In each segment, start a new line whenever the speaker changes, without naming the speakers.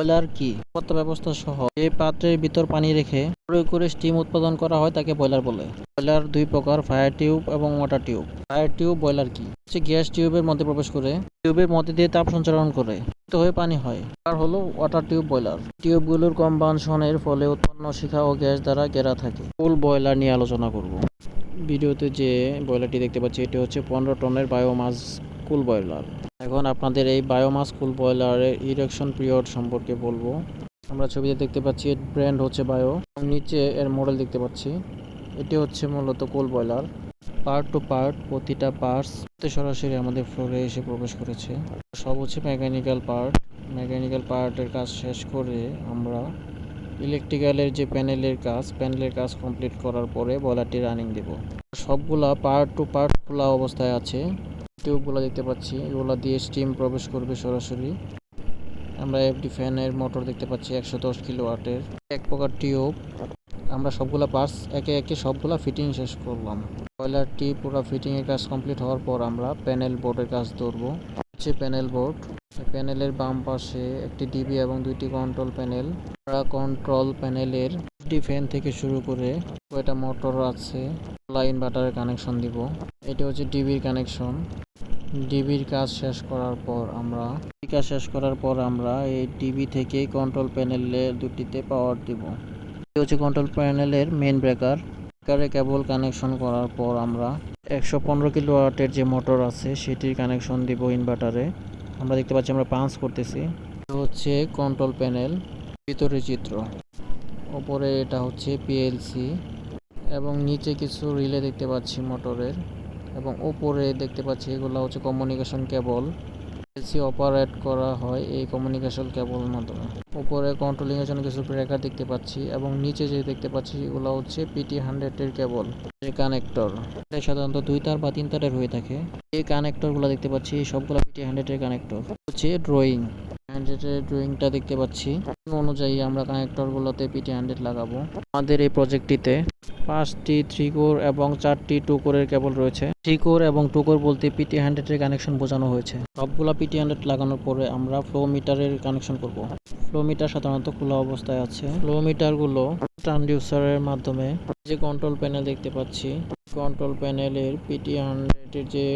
Boiler কি? নিরাপত্তা ব্যবস্থা সহ যে পাত্রের ভিতর পানি রেখে প্রয়োগ করে স্টিম উৎপাদন করা হয় তাকে বয়লার বলে। বয়লার দুই প্রকার, ফায়ার টিউব এবং water tube. Fire tube boiler কি? হচ্ছে গ্যাস টিউবের মধ্যে প্রবেশ করে টিউবের মধ্যে দিয়ে তাপ সঞ্চালন করে হয়ে পানি হয়। আর হলো ওয়াটার টিউব বয়লার টিউবগুলোর কম্বানশনের ফলে উৎপন্ন শিখা ও গ্যাস দ্বারা ঘেরা থাকে। ফুল বয়লার নিয়ে আলোচনা করব। ভিডিওতে যে বয়লারটি দেখতে পাচ্ছি, এটি হচ্ছে পনেরো টনের বায়োমাস কুল বয়লার এখন আপনাদের এই বায়োমাস কুল বয়লারের ইরেকশন পিরিয়ড সম্পর্কে বলব। আমরা ছবিতে দেখতে পাচ্ছি, এর ব্র্যান্ড হচ্ছে বায়ো নিচে এর মডেল দেখতে পাচ্ছি। এটি হচ্ছে মূলত coal boiler part two part প্রতিটা পার্টস সরাসরি আমাদের ফ্লোরে এসে প্রবেশ করেছে। সব হচ্ছে মেকানিক্যাল পার্ট মেকানিক্যাল পার্টের কাজ শেষ করে আমরা ইলেকট্রিক্যালের যে প্যানেলের কাজ প্যানেলের কাজ কমপ্লিট করার পরে বয়লারটি রানিং দেব। সবগুলা পার্ট টু পার্ট খোলা অবস্থায় আছে। টিউবগুলো দেখতে পাচ্ছি। এগুলো দিয়ে স্টিম প্রবেশ করবে সরাসরি। আমরা এফডি ফ্যানের মোটর দেখতে পাচ্ছি, একশো দশ কিলো ওয়াটের। এক প্রকার টিউব। আমরা সবগুলা পার্টস একে একে সবগুলা ফিটিং শেষ করলাম। বয়লারটি পুরো ফিটিংয়ের কাজ কমপ্লিট হওয়ার পর আমরা প্যানেল বোর্ডের কাজ ধরবো। হচ্ছে প্যানেল বোর্ড প্যানেলের বাম পাশে একটি ডিবি এবং দুইটি কন্ট্রোল প্যানেল আমরা কন্ট্রোল প্যানেলের ডি ফ্যান থেকে শুরু করে কয়টা মোটর আছে লাইন বাটারের কানেকশন দিব। এটা হচ্ছে ডিবির কানেকশন ডিবির কাজ শেষ করার পর আমরা কাজ শেষ করার পর আমরা এই ডিবি থেকে কন্ট্রোল প্যানেলের দুটিতে পাওয়ার দিব। হচ্ছে কন্ট্রোল প্যানেলের মেন ব্রেকার ব্রেকারে কেবল কানেকশন করার পর আমরা একশো পনেরো কিলো ওয়াটের যে মোটর আছে, সেটির কানেকশন দিব ইনভার্টারে আমরা দেখতে পাচ্ছি আমরা পাঞ্চ করতেছি। হচ্ছে কন্ট্রোল প্যানেল ভিতরে চিত্র। ওপরে এটা হচ্ছে পিএলসি এবং নিচে কিছু রিলে দেখতে পাচ্ছি মোটরের এবং উপরে দেখতে পাচ্ছি এগুলো হচ্ছে কমিউনিকেশন কেবল এসি অপারেট করা হয় এই কমিউনিকেশন কেবলের মাধ্যমে। উপরে কন্ট্রোলিং এর জন্য কিছু ব্রেকার দেখতে পাচ্ছি এবং নিচে যে দেখতে পাচ্ছি এগুলো হচ্ছে পিটি হান্ড্রেডের কেবল যে কানেক্টর সাধারণত দুই তার বা তিন তারের হয়ে থাকে। এই কানেক্টর কানেক্টরগুলো দেখতে পাচ্ছি, সবগুলো পিটি হান্ড্রেডের কানেক্টর হচ্ছে ড্রয়িং হান্ড্রেডের ড্রয়িংটা দেখতে পাচ্ছি। অনুযায়ী আমরা কানেক্টরগুলোতে পিটি হান্ড্রেড লাগাবো। আমাদের এই প্রজেক্টটিতে পাঁচটি থ্রি কোর এবং চারটি টু কোরের কেবল রয়েছে। থ্রি কোর এবং টু কোর বলতে পিটি হান্ড্রেডের কানেকশন বোঝানো হয়েছে। সবগুলা পিটি হান্ড্রেড লাগানোর পরে আমরা ফ্লো মিটারের কানেকশন করব। ফ্লো মিটার সাধারণত খোলা অবস্থায় আছে। ফ্লো মিটারগুলো ট্রান্সডিউসারের মাধ্যমে যে কন্ট্রোল প্যানেল দেখতে পাচ্ছি কন্ট্রোল প্যানেলের পিটি হান্ড্রেডের যে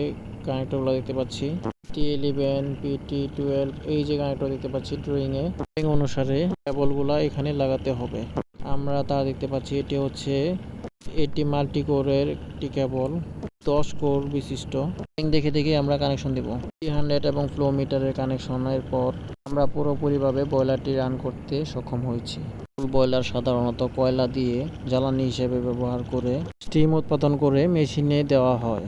কানেক্টরগুলো দেখতে পাচ্ছি। টি ইলেভেন পিটি টুয়েলভ এই যে কানেক্টর দেখতে পাচ্ছি ড্রয়িংয়ে ড্রয়িং অনুসারে কেবলগুলা এখানে লাগাতে হবে। আমরা তা দেখতে পাচ্ছি, এটি হচ্ছে এটি মাল্টি কোরের একটি কেবল দশ কোর বিশিষ্ট। দেখে দেখে আমরা কানেকশন দেব। থ্রি হান্ড্রেড এবং ফ্লো মিটারের কানেকশনের পর আমরা পুরোপুরিভাবে বয়লারটি রান করতে সক্ষম হয়েছি। ফুল বয়লার সাধারণত কয়লা দিয়ে জ্বালানি হিসেবে ব্যবহার করে স্টিম উৎপাদন করে মেশিনে দেওয়া হয়।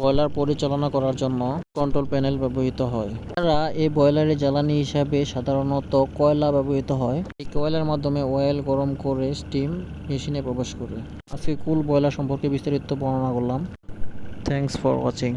বয়লার পরিচালনা করার জন্য কন্ট্রোল প্যানেল ব্যবহৃত হয়। তারা এই বয়লারের জ্বালানি হিসাবে সাধারণত কয়লা ব্যবহৃত হয়। এই কয়লার মাধ্যমে অয়েল গরম করে স্টিম মেশিনে প্রবেশ করে। আজকে কুল বয়লার সম্পর্কে বিস্তারিত বর্ণনা করলাম। Thanks for watching.